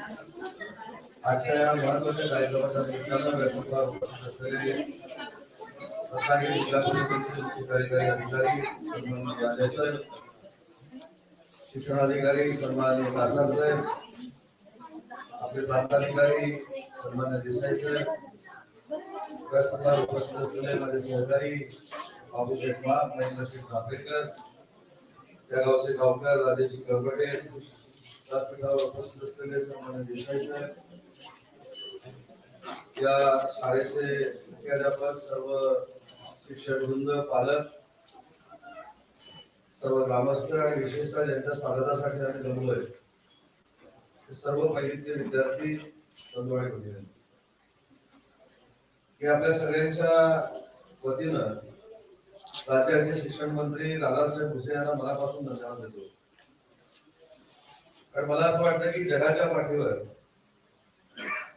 आजच्या या महत्त्वाच्या कार्यक्रमाच्या निमित्तानं व्यासपीठावर उपस्थित असलेले रत्नागिरी जिल्हा परिषदेचे अधिकारी सन्माननीय राजा शिक्षणाधिकारी सन्माननीय कासार साहेब आपले प्रांताधिकारी सन्मान्य देसाई सर व्यासपीठावर उपस्थित असलेले माझे सहकारी बाबू शेखमा महेंद्र सिंग त्या गावचे गावकर राजेश गवगडे व्यासपीठावर उपस्थित असलेले सन्मान्य देसाई सर या शाळेचे मुख्याध्यापक सर्व शिक्षक वृंद पालक सर्व ग्रामस्थ आणि विशेषतः यांच्या स्वागतासाठी आम्ही जमलोय ते सर्व पहिलीचे विद्यार्थी बंधू होते हे आपल्या सगळ्यांच्या वतीनं राज्याचे शिक्षण मंत्री लालासाहेब भुसे यांना मनापासून धन्यवाद देतो. कारण मला असं वाटतं की जगाच्या पाठीवर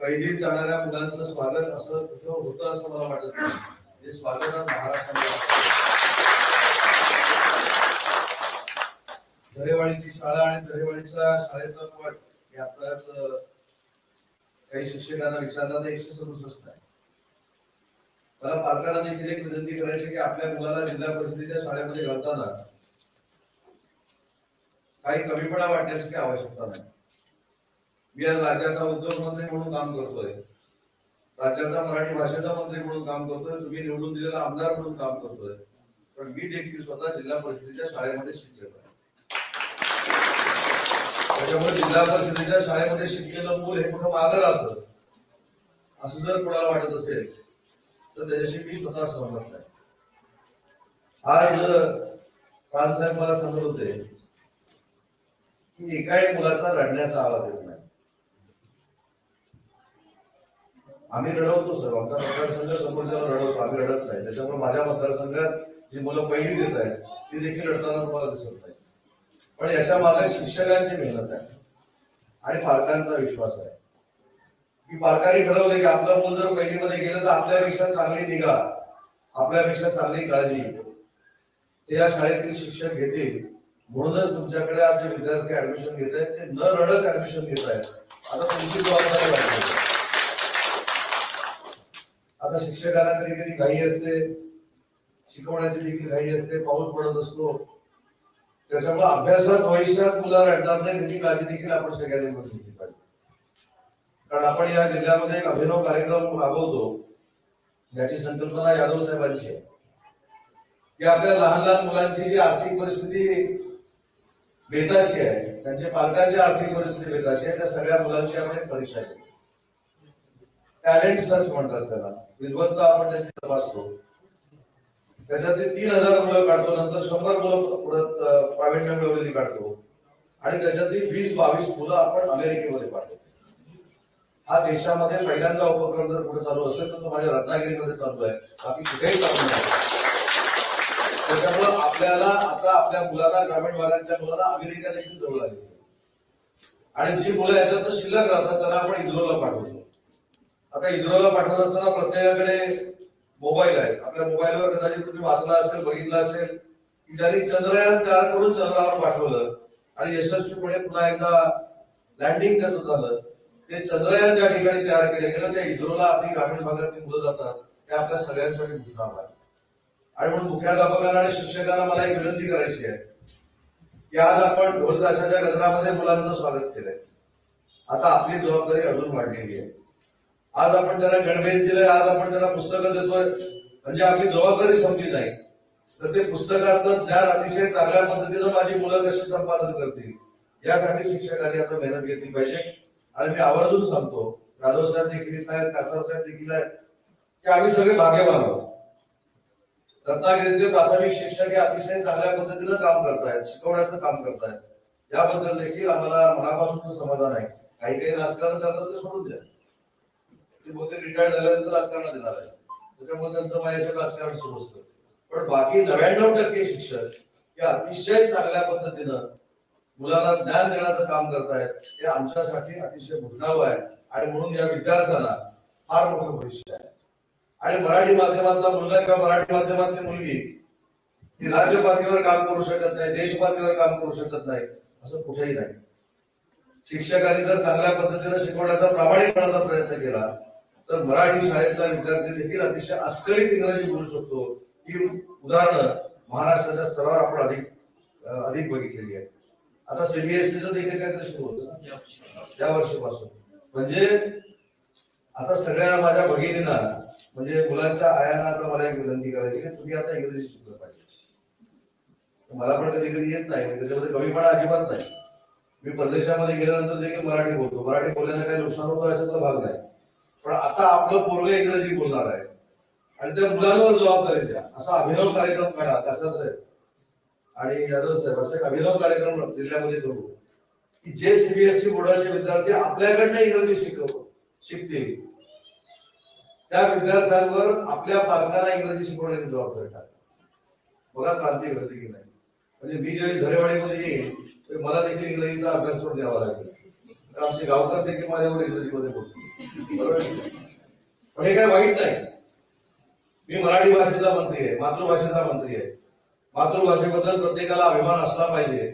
पहिली जाणाऱ्या मुलांचं स्वागत असं कुठं होतं असं मला वाटत नाही. हे स्वागत आज महाराष्ट्रामध्ये झरेवाडीची शाळा आणि झरेवाडीच्या शाळेचा पट हे आपल्याच काही शिक्षकांना विचारला तर एकशे सदुसष्ट आहे. मला पालकांना देखील एक विनंती करायची की आपल्या मुलाला जिल्हा परिषदेच्या शाळेमध्ये घालताना काही कमीपणा वाटण्याची काही आवश्यकता नाही. मी आज राज्याचा उद्योग मंत्री म्हणून काम करतोय. राज्याचा मराठी भाषेचा मंत्री म्हणून काम करतोय. तुम्ही निवडून दिलेला आमदार म्हणून काम करतोय. पण मी देखील स्वतः जिल्हा परिषदेच्या शाळेमध्ये शिकलेलो आहे. त्याच्यामुळे जिल्हा परिषदेच्या शाळेमध्ये शिकलेलं मूल हे कुठं मागं राहतं? असं जर कोणाला वाटत असेल तर त्याच्याशी मी स्वतः सहमत नाही. आज प्राणसाहेब मला सांगत होते की एका एक मुलाचा रडण्याचा आवाज येत नाही. आम्ही रडवतो सर आमचा मतदारसंघ समोरच्याला रडवतो आम्ही रडत नाही. त्याच्यामुळे माझ्या मतदारसंघात जी मुलं पहिली देत आहेत ती देखील रडताना तुम्हाला दिसत नाही. पण याच्या मागे शिक्षकांची मेहनत आहे आणि पालकांचा विश्वास आहे. की पालकांनी ठरवलं की आपलं मूल जर पहिलीमध्ये गेलं तर आपल्यापेक्षा चांगली निगा आपल्यापेक्षा चांगली काळजी ते या शाळेतील शिक्षक घेतील. म्हणूनच तुमच्याकडे आज जे विद्यार्थी ऍडमिशन घेत आहेत ते न रडत ऍडमिशन घेत आहेत आता तुमची जबाबदारी वाटते आता शिक्षकांना कधी कधी घाई असते शिकवण्याची देखील घाई असते पाऊस पडत असतो. त्याच्यामुळे अभ्यासात भविष्यात मुलं रडणार नाही त्याची काळजी देखील आपण सगळ्यांनी घेतली पाहिजे. कारण आपण या जिल्ह्यामध्ये एक अभिनव कार्यक्रम राबवतो याची संकल्पना यादव साहेबांची आहे. की आपल्या लहान लहान मुलांची जी आर्थिक परिस्थिती बेताची आहे. त्यांच्या पालकांची आर्थिक परिस्थिती बेताची आहे. त्या सगळ्या मुलांची आपण एक परीक्षा घेतो टॅलेंट सर्च म्हणतात त्याला. विद्वत्ता आपण त्यांची तपासतो त्याच्यातली तीन हजार मुलं काढतो. नंतर शंभर मुलं परत अं, प्रावीण्य मिळवलेली काढतो. आणि त्याच्यातली वीस बावीस मुलं आपण अमेरिकेमध्ये पाठवतो. हा देशामध्ये पहिल्यांदा उपक्रम जर पुढे चालू असेल तर तो माझ्या रत्नागिरीमध्ये चालू आहे. बाकी कुठेही चालू नाही. त्याच्यामुळं आपल्याला आता आपल्या मुलांना ग्रामीण भागातल्या मुलांना अमेरिका देखील जवळ लागली आणि जी मुलं याच्यात शिल्लक राहतात त्यांना आपण इस्रोला पाठवतो. आता इस्रोला पाठवत असताना प्रत्येकाकडे मोबाईल आहे आपल्या मोबाईलवर कदाचित तुम्ही वाचला असेल बघितलं असेल की ज्यांनी चंद्रयान तयार करून चंद्रावर पाठवलं आणि यशस्वीपणे पुन्हा एकदा लँडिंग कसं झालं ते चंद्रयान ज्या ठिकाणी तयार केले गेलं त्या इस्रोला आपली ग्रामीण भागातील मुलं जातात ते आपल्या सगळ्यांसाठी घोषणा आहे आणि म्हणून मुख्याध्यापकांना आणि शिक्षकांना मला एक विनंती करायची आहे की आज आपण ढोल ताशाच्या गजरामध्ये मुलांचं स्वागत केलंय. आता आपली जबाबदारी अजून वाढलेली आहे. आज आपण त्यांना गणवेश दिलंय आज आपण त्यांना पुस्तकं देतोय म्हणजे आपली जबाबदारी संपली नाही. तर ते पुस्तकाचं ज्ञान अतिशय चांगल्या पद्धतीनं माझी मुलं कशी संपादन करतील यासाठी शिक्षकांनी आता मेहनत घेतली पाहिजे. आणि मी आवर्जून सांगतो जाधव साहेब देखील आहेत कासार साहेब देखील आहेत की आम्ही सगळे भाग्यवान आहोत. रत्नागिरीचे प्राथमिक शिक्षक हे अतिशय चांगल्या पद्धतीनं काम करतायत शिकवण्याचं काम करतायत. याबद्दल देखील आम्हाला मनापासून समाधान आहे. काही काही राजकारण करतात ते सोडून द्या. ते बहुतेक रिटायर्ड झाल्यानंतर राजकारण देणार आहे. त्याच्यामुळे त्यांचं माझ्याचं राजकारण सुरू असतं. पण बाकी नव्याण्णव टक्के शिक्षक हे अतिशय चांगल्या पद्धतीनं मुलांना ज्ञान देण्याचं काम करतायत. हे आमच्यासाठी अतिशय भुजनाव आहे. आणि म्हणून या विद्यार्थ्यांना फार मोठं भविष्य आहे. आणि मराठी माध्यमातला मुलगा किंवा मराठी माध्यमातली मुलगी ती राज्य पातळीवर काम करू शकत नाही देश पातळीवर काम करू शकत नाही असं कुठेही नाही. शिक्षकांनी जर चांगल्या पद्धतीने शिकवण्याचा प्रामाणिकपणाचा प्रयत्न केला तर मराठी शाळेतला विद्यार्थी देखील अतिशय अस्खलित इंग्रजी बोलू शकतो. ही उदाहरणं महाराष्ट्राच्या स्तरावर आपण अधिक अधिक बघितलेली आहेत. आता सीबीएसईचं देखील काहीतरी सुरू होतं. त्या या वर्षीपासून. म्हणजे आता सगळ्या माझ्या भगिनींना म्हणजे मुलांच्या आयांना आता मला एक विनंती करायची की तुम्ही आता इंग्रजी शिकलं पाहिजे. मला पण कधी कधी येत नाही त्याच्यामध्ये कमीपणा अजिबात नाही. मी परदेशामध्ये गेल्यानंतर देखील मराठी बोलतो. मराठी बोलल्याने काही नुकसान होतं याच्यातला भाग नाही. पण आता आपलं पोरग इंग्रजी बोलणार आहे. आणि त्या मुलांवर जबाबदारी द्या. असा अभिनव कार्यक्रम करा कसा साहेब. आणि यादव साहेब असा एक अभिनव कार्यक्रम जिल्ह्यामध्ये करू. की जे सीबीएसई बोर्डाचे विद्यार्थी आपल्याकडनं इंग्रजी शिकव शिकतील. त्या विद्यार्थ्यांवर आपल्या पालकांना इंग्रजी शिकवण्याची जबाबदारी टाकली बघा क्रांती घडते की नाही. म्हणजे मी ज्यावेळी झरेवाडीमध्ये येईल तर मला देखील इंग्रजीचा अभ्यास करून द्यावा लागेल. तर आमचे गावकर देखील माझ्यावर इंग्रजीमध्ये बोलतील. बरोबर पण हे काय वाईट नाही. मी मराठी भाषेचा मंत्री आहे मातृभाषेचा मंत्री आहे. मातृभाषेबद्दल प्रत्येकाला अभिमान असला पाहिजे.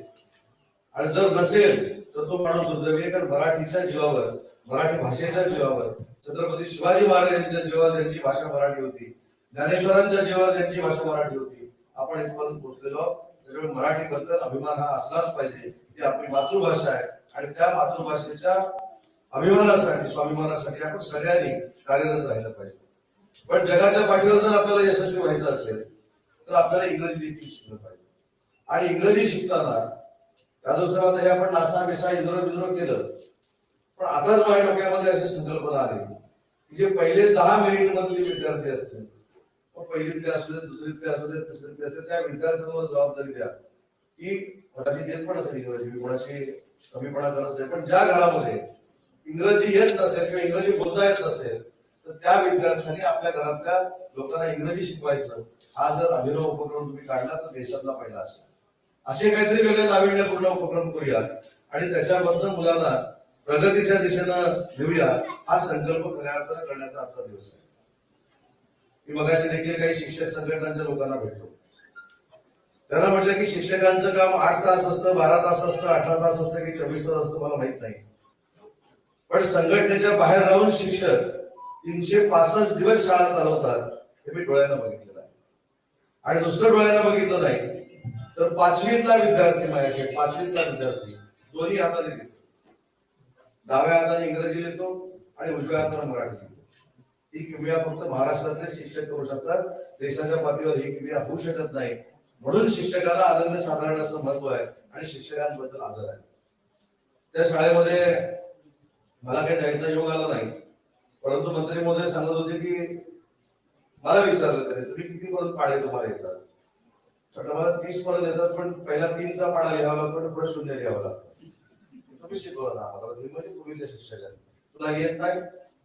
आणि जर नसेल तर तो माणूस दुर्दैवी कारण मराठीच्या जीवावर मराठी भाषेच्या जीवावर. छत्रपती शिवाजी महाराज यांच्या जीवावर त्यांची भाषा मराठी होती ज्ञानेश्वरांच्या जीवावर त्यांची भाषा मराठी होती आपण इथपर्यंत पोहोचलेलो त्याच्यामुळे मराठी बद्दल अभिमान हा असलाच पाहिजे. ती आपली मातृभाषा आहे. आणि त्या मातृभाषेच्या अभिमानासाठी स्वाभिमानासाठी आपण सगळ्यांनी कार्यरत राहिलं पाहिजे. पण जगाच्या पाठीवर जर आपल्याला यशस्वी व्हायचं असेल तर आपल्याला इंग्रजी देखील शिकलं पाहिजे. आणि इंग्रजी शिकताना यादव साहेबांना हे आपण नासा मिसा इजरो बिजरो केलं पण आताच माझ्या डोक्यामध्ये अशी संकल्पना आली की जे पहिले दहा मिनिट मधले विद्यार्थी असतील मग पहिलीतले असू दे दुसरीतले असू दे तिसरीतले असू त्या विद्यार्थ्यांवर जबाबदारी द्या. की कदाचित येत पण असेल इंग्रजी कोणाशी कमीपणा करत नाही. पण ज्या घरामध्ये इंग्रजी येत नसेल किंवा इंग्रजी बोलता येत नसेल तर त्या विद्यार्थ्यांनी आपल्या घरातल्या लोकांना इंग्रजी शिकवायचं. हा जर अभिनव उपक्रम तुम्ही काढला तर देशातला पहिला असेल. असे काहीतरी वेगळे नाविन्यपूर्ण उपक्रम करूया आणि त्याच्याबद्दल मुलांना प्रगतीच्या दिशेनं घेऊया हा संकल्प खऱ्या अर्थानं करण्याचा आजचा दिवस आहे. मी मगाशी देखील काही शिक्षक संघटनांच्या लोकांना भेटतो त्यांना म्हटलं की शिक्षकांचं काम आठ तास असतं बारा तास असतं अठरा तास असतं की चोवीस तास असतं मला माहीत नाही. पण संघटनेच्या बाहेर राहून शिक्षक तीनशे पासष्ट दिवस शाळा चालवतात हे मी डोळ्यांना बघितलेलं आहे आणि दुसरं डोळ्यांना बघितलं नाही तर पाचवीतला विद्यार्थी माझ्याशी पाचवीतला विद्यार्थी दोन्ही हाताने लिहितो डाव्या हाताने इंग्रजी लिहितो आणि उजव्या हाताने मराठी लिहितो ही क्रिया फक्त महाराष्ट्रातले शिक्षक करू शकतात. देशाच्या पातळीवर ही क्रिया होऊ शकत नाही. म्हणून शिक्षकाला आदरण्य साधारण असं महत्त्व आहे आणि शिक्षकांबद्दल आदर आहे. त्या शाळेमध्ये मला काही जायचा योग आला नाही. परंतु मंत्री महोदय सांगत होते की मला विचारलं तरी तुम्ही किती पर्यंत पाडे तुम्हाला येतात? मला तीस पर्यंत येतात पण पहिला तीनचा पाडा लिहावा लागतो पुढे शून्य लिहावा लागतं. तुम्ही शिकवलं ना आम्हाला तुम्ही म्हणजे पूर्वीच्या शिक्षकांनी तुला येत नाही?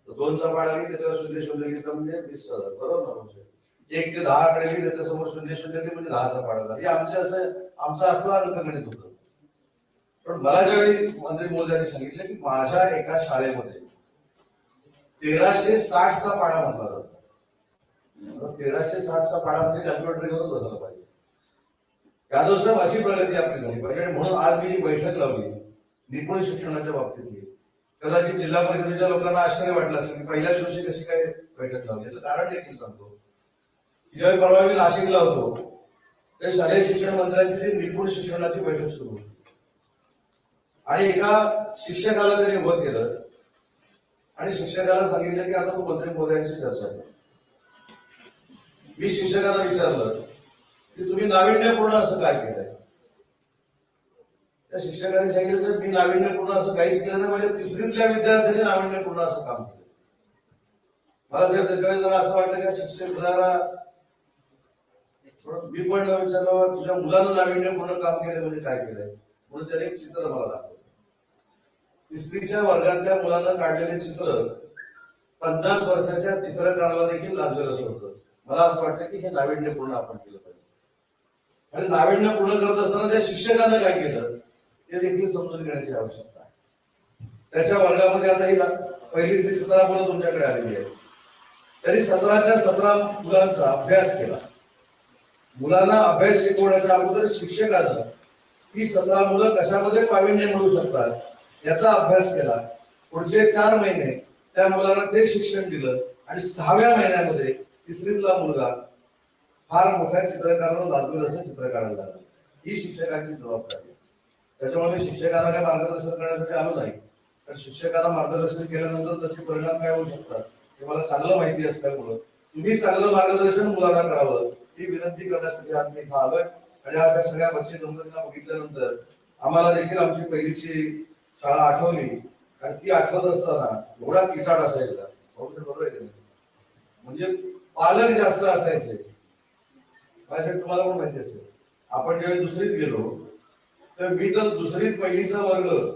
दोन दोनचा पाडा लिही त्याच्यावर शून्य शून्य घेतलं म्हणजे वीस हजार बरोबर ना म्हणजे? एक ते दहा कडे त्याच्यासमोर शून्य शून्य म्हणजे दहाचा पाडा झाला. हे आमचे असं आमचं असं अंकगणित होतं. पण मला ज्यावेळी मंत्री मोदी सांगितलं की माझ्या एका शाळेमध्ये तेराशे साठचा पाडा म्हटला जातो. तेराशे तेराशे साठचा पाडा म्हणजे कॅल्क्युलेटर घेऊनच बसायला पाहिजे. यादव साहेब अशी प्रगती आपली झाली. पाहिजे आणि म्हणून आज मी ही बैठक लावली. निपुण शिक्षणाच्या बाबतीतली. कदाचित जिल्हा परिषदेच्या लोकांना आश्चर्य वाटलं असेल की पहिल्याच दिवशी कशी काय बैठक लावली. याचं कारण देखील सांगतो. ज्यावेळी परवा मी नाशिकला होतो त्यावेळी शालेय शिक्षण मंत्र्यांची ती निपुण शिक्षणाची बैठक सुरू होती. आणि एका शिक्षकाला त्यांनी उभं केलं. आणि शिक्षकाला सांगितलं की आता तू मंत्री महोदयांशी चर्चा कर. मी शिक्षकाला विचारलं की तुम्ही नाविन्यपूर्ण असं काय केलंय? त्या शिक्षकांनी सांगितलं "साहेब, मी नाविन्यपूर्ण असं काहीच केलं नाही. म्हणजे तिसरीतल्या विद्यार्थ्यांनी नाविन्यपूर्ण असं काम केलं. मला साहेब त्याच्याकडे जरा असं वाटलं की शिक्षक जरा मी पण विचारलं तुझ्या मुलानं नाविन्यपूर्ण काम केलं म्हणजे काय केलंय? म्हणून त्याने एक चित्र मला दाखवलं. तिसरीच्या वर्गातल्या मुलानं काढलेले चित्र पन्नास वर्षाच्या चित्रकाराला देखील लाजवेल असं होतं. मला असं वाटतं की हे नाविन्यपूर्ण आपण केलं पाहिजे. आणि नाविन्य पूर्ण करत असताना त्या शिक्षकानं काय केलं? ते देखील समजून घेण्याची आवश्यकता आहे. त्याच्या वर्गामध्ये आता ही पहिली ती सतरा मुलं तुमच्याकडे आलेली आहेत त्यांनी सतराच्या सतरा मुलांचा अभ्यास केला. मुलांना अभ्यास शिकवण्याच्या अगोदर शिक्षकानं ती सतरा मुलं कशामध्ये प्रावीण्य मिळू शकतात याचा अभ्यास केला. पुढचे चार महिने त्या मुलांना ते शिक्षण दिलं आणि सहाव्या महिन्यामध्ये तिसरीतला मुलगा फार मोठ्या चित्रकाराला लाजवेल असं चित्र काढायला लागलं ही शिक्षकांची जबाबदारी आहे. त्याच्यामुळे मी काय मार्गदर्शन करण्यासाठी आलो नाही. कारण शिक्षकाला मार्गदर्शन केल्यानंतर त्याचे परिणाम काय होऊ शकतात हे मला चांगलं माहिती असल्यामुळं तुम्ही चांगलं मार्गदर्शन मुलांना करावं ही विनंती करण्यासाठी आज मी इथं आलोय. आणि आज या सगळ्या बच्चे नंबरला बघितल्यानंतर आम्हाला देखील आमची पहिलीची शाळा आठवली. आणि ती आठवत असताना एवढा किसाट असायचा. बरोबर आहे म्हणजे पालक जास्त असायचे. माझ्यासाठी तुम्हाला पण माहिती असेल. आपण जेव्हा दुसरीत गेलो तर मी तर दुसरी पहिलीचा वर्ग.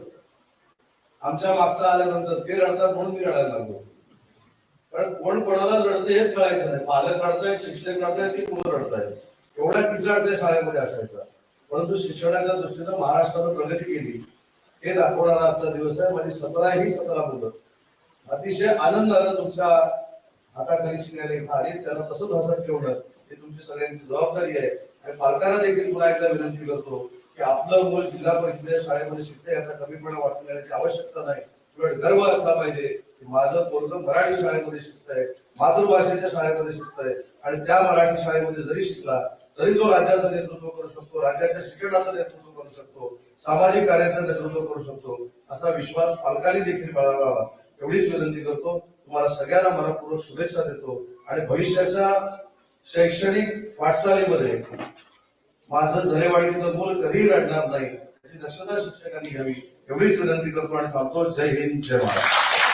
आमच्या मागचा आल्यानंतर ते रडतात म्हणून मी रडायला लागलो. कारण कोण कोणाला रडते हेच कळायचं नाही. पालक रडतायत शिक्षक रडतायत की मुलं रडतायत. एवढा किचाड त्या शाळेमध्ये असायचा. परंतु शिक्षणाच्या दृष्टीनं महाराष्ट्रानं प्रगती केली. हे दाखवणारा आजचा दिवस आहे. म्हणजे सतरा ही सतरा मुलं. अतिशय आनंदानं तुमच्या हाताखाली शिकणारे इथं त्यांना तसंच हसत ठेवणं हे तुमची सगळ्यांची जबाबदारी आहे. आणि पालकांना देखील पुन्हा एकदा विनंती करतो. की आपलं मूल जिल्हा परिषदेच्या शाळेमध्ये शिकते याचा कमीपणा वाटून आवश्यकता नाही. उलट गर्व असला पाहिजे की माझं पोरग मराठी शाळेमध्ये शिकतंय मातृभाषेच्या शाळेमध्ये शिकतंय आणि त्या मराठी शाळेमध्ये जरी शिकला तरी तो राज्याचं नेतृत्व करू शकतो राज्याच्या शिक्षणाचं नेतृत्व करू शकतो सामाजिक कार्याचं नेतृत्व करू शकतो असा विश्वास पालकांनी देखील बाळगावा. एवढीच विनंती करतो. तुम्हाला सगळ्यांना मनपूर्वक शुभेच्छा देतो आणि भविष्याच्या शैक्षणिक वाटचालीमध्ये माझं झरेवाडीतलं मूल कधीही रडणार नाही. याची दक्षता शिक्षकांनी घ्यावी. एवढीच विनंती करतो आणि थांबतो जय हिंद जय महाराष्ट्र.